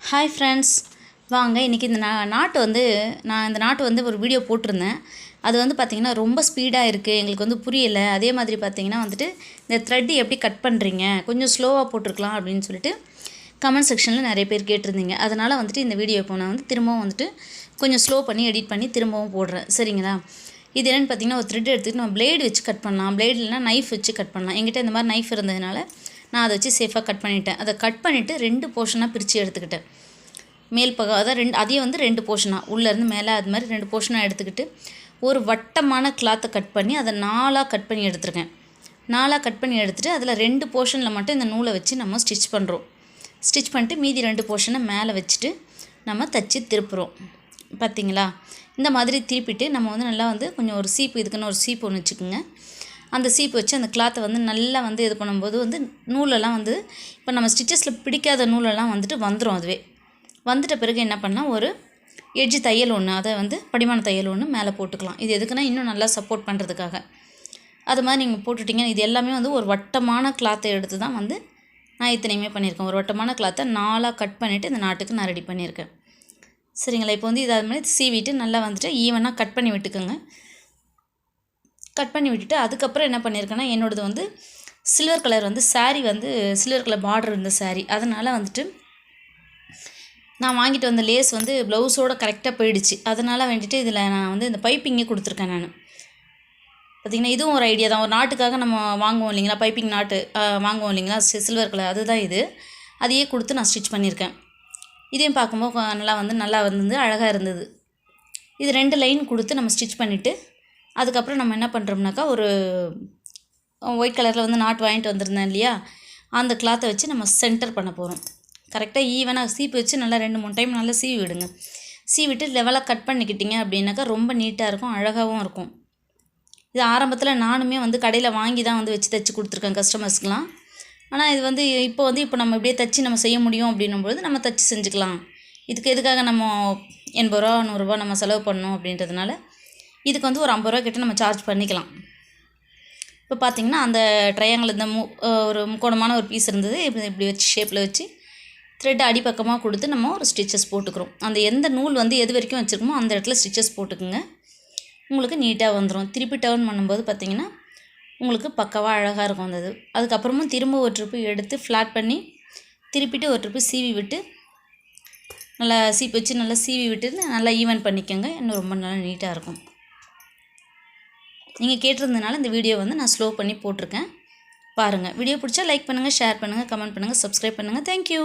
Hi friends வாங்க இன்றைக்கி இந்த நா நாட்டு வந்து நான் இந்த நாட்டு வந்து ஒரு வீடியோ போட்டிருந்தேன். அது வந்து பார்த்திங்கன்னா ரொம்ப ஸ்பீடாக இருக்குது எங்களுக்கு வந்து புரியலை. அதே மாதிரி பார்த்திங்கன்னா வந்துட்டு இந்த த்ரெட்டு எப்படி கட் பண்ணுறீங்க கொஞ்சம் ஸ்லோவாக போட்டிருக்கலாம் அப்படின்னு சொல்லிட்டு கமெண்ட் செக்ஷனில் நிறைய பேர் கேட்டிருந்தீங்க. அதனால் வந்துட்டு இந்த வீடியோ இப்போ நான் வந்து திரும்பவும் வந்துட்டு கொஞ்சம் ஸ்லோ பண்ணி எடிட் பண்ணி திரும்பவும் போடுறேன். சரிங்களா? இது என்னென்னு பார்த்தீங்கன்னா ஒரு த்ரெட் எடுத்துகிட்டு நம்ம பிளேடு வச்சு கட் பண்ணலாம். பிளேடு இல்லைனா நைஃப் வச்சு கட் பண்ணலாம். என்கிட்ட இந்த மாதிரி நைஃப் இருந்ததுனால நான் அதை வச்சு சேஃபாக கட் பண்ணிட்டேன். அதை கட் பண்ணிவிட்டு ரெண்டு போர்ஷனாக பிரித்து எடுத்துக்கிட்டேன். மேல் பக்கம் அதான் ரெண்டு அதையும் வந்து ரெண்டு போர்ஷனாக உள்ளேருந்து மேலே அது மாதிரி ரெண்டு போர்ஷனாக எடுத்துக்கிட்டு ஒரு வட்டமான கிளாத்தை கட் பண்ணி அதை நாலாக கட் பண்ணி எடுத்துருக்கேன். நாலாக கட் பண்ணி எடுத்துகிட்டு அதில் ரெண்டு போர்ஷனில் மட்டும் இந்த நூலை வச்சு நம்ம ஸ்டிச் பண்ணுறோம் ஸ்டிச் பண்ணிட்டு மீதி ரெண்டு போர்ஷனை மேலே வச்சுட்டு நம்ம தச்சு திருப்புறோம். பார்த்தீங்களா இந்த மாதிரி திருப்பிட்டு நம்ம வந்து நல்லா வந்து கொஞ்சம் ஒரு சீப்பு இதுக்குன்னு ஒரு சீப்பு ஒன்று வச்சுக்கோங்க. அந்த சீப்பு வச்சு அந்த கிளாத்தை வந்து நல்லா வந்து இது பண்ணும்போது வந்து நூலெல்லாம் வந்து இப்போ நம்ம ஸ்டிச்சஸில் பிடிக்காத நூலெல்லாம் வந்துட்டு வந்துடும் அதுவே. வந்துட்ட பிறகு என்ன பண்ணால் ஒரு எட்ஜ் தையல் ஒன்று அதை வந்து படிமான தையல் ஒன்று மேலே போட்டுக்கலாம். இது எதுக்குன்னா இன்னும் நல்லா சப்போர்ட் பண்ணுறதுக்காக அது மாதிரி நீங்கள் போட்டுட்டிங்கன்னா இது எல்லாமே வந்து ஒரு வட்டமான கிளாத்தை எடுத்து தான் வந்து நான் இத்தனையுமே பண்ணியிருக்கேன். ஒரு வட்டமான கிளாத்தை நாலாக கட் பண்ணிவிட்டு இந்த நாட்டுக்கு நான் ரெடி பண்ணியிருக்கேன். சரிங்களா? இப்போ வந்து இதை அது மாதிரி சீவிட்டு நல்லா வந்துட்டு ஈவனாக கட் பண்ணி விட்டுக்கோங்க. கட் பண்ணி விட்டுட்டு அதுக்கப்புறம் என்ன பண்ணியிருக்கேன்னா என்னோடது வந்து சில்வர் கலர் வந்து சாரீ வந்து சில்வர் கலர் பார்டர் இருந்த சாரீ அதனால் வந்துட்டு நான் வாங்கிட்டு வந்த லேஸ் வந்து ப்ளவுஸோட கரெக்டாக போயிடுச்சு. அதனால் வேண்டிட்டு இதில் நான் வந்து இந்த பைப்பிங்கே கொடுத்துருக்கேன் நான். பார்த்திங்கன்னா இதுவும் ஒரு ஐடியா தான். ஒரு நாட்டுக்காக நம்ம வாங்குவோம் இல்லைங்களா? பைப்பிங் நாட்டு வாங்குவோம் இல்லைங்களா? சில்வர் கலர் அதுதான் இது. அதையே கொடுத்து நான் ஸ்டிச் பண்ணியிருக்கேன். இதையும் பார்க்கும்போது நல்லா வந்து நல்லா வந்து அழகாக இருந்தது. இது ரெண்டு லைன் கொடுத்து நம்ம ஸ்டிச் பண்ணிவிட்டு அதுக்கப்புறம் நம்ம என்ன பண்ணுறோம்னாக்கா ஒரு ஒயிட் கலரில் வந்து நாட் வாங்கிட்டு வந்திருந்தேன் இல்லையா? அந்த கிளாத்தை வச்சு நம்ம சென்டர் பண்ண போகிறோம் கரெக்டாக ஈவனாக சீப்பு வச்சு நல்லா ரெண்டு மூணு டைம் நல்லா சீவி விடுங்க. சீவிட்டு லெவலாக கட் பண்ணிக்கிட்டீங்க அப்படின்னாக்கா ரொம்ப நீட்டாக இருக்கும் அழகாகவும் இருக்கும். இது ஆரம்பத்தில் நானுமே வந்து கடையில் வாங்கி தான் வந்து வச்சு தைச்சி கொடுத்துருக்கேன் கஸ்டமர்ஸ்க்குலாம் ஆனால் இது வந்து இப்போ வந்து இப்போ நம்ம இப்படியே தைச்சி நம்ம செய்ய முடியும் அப்படின்னும்பொழுது நம்ம தைச்சி செஞ்சுக்கலாம். இதுக்கு எதுக்காக நம்ம எண்பது ரூபா நூறுரூவா நம்ம செலவு பண்ணோம் அப்படின்றதுனால இதுக்கு வந்து ஒரு ஐம்பது ரூபா கிட்ட நம்ம சார்ஜ் பண்ணிக்கலாம். இப்போ பார்த்தீங்கன்னா அந்த ட்ரையாங்கிள் இந்த மு ஒரு முக்கோணமான ஒரு பீஸ் இருந்தது. இப்படி இப்படி வச்சு ஷேப்பில் வச்சு த்ரெட் அடிப்பக்கமாக கொடுத்து நம்ம ஒரு ஸ்டிச்சஸ் போட்டுக்கிறோம். அந்த எந்த நூல் வந்து எது வரைக்கும் வச்சுருக்கோமோ அந்த இடத்துல ஸ்டிச்சஸ் போட்டுக்குங்க. உங்களுக்கு நீட்டாக வந்துடும் திருப்பி டர்ன் பண்ணும்போது பார்த்திங்கன்னா உங்களுக்கு பக்காவாக அழகாக இருக்கும் அந்த இது. அதுக்கப்புறமும் திரும்ப ஒரு ட்ரிப்பு எடுத்து ஃப்ளாட் பண்ணி திருப்பிட்டு ஒரு ட்ரிப்பு சீவி விட்டு நல்லா சீப்பு வச்சு நல்லா சீவி விட்டு நல்லா ஈவன் பண்ணிக்கோங்க. இன்னும் ரொம்ப நல்லா நீட்டாக இருக்கும். நீங்கள் கேட்டிருந்தனால இந்த வீடியோ வந்து நான் ஸ்லோ பண்ணி போட்டிருக்கேன். பாருங்கள் வீடியோ பிடிச்சா லைக் பண்ணுங்கள் ஷேர் பண்ணுங்கள் கமெண்ட் பண்ணுங்கள் சப்ஸ்கிரைப் பண்ணுங்கள் தேங்க்யூ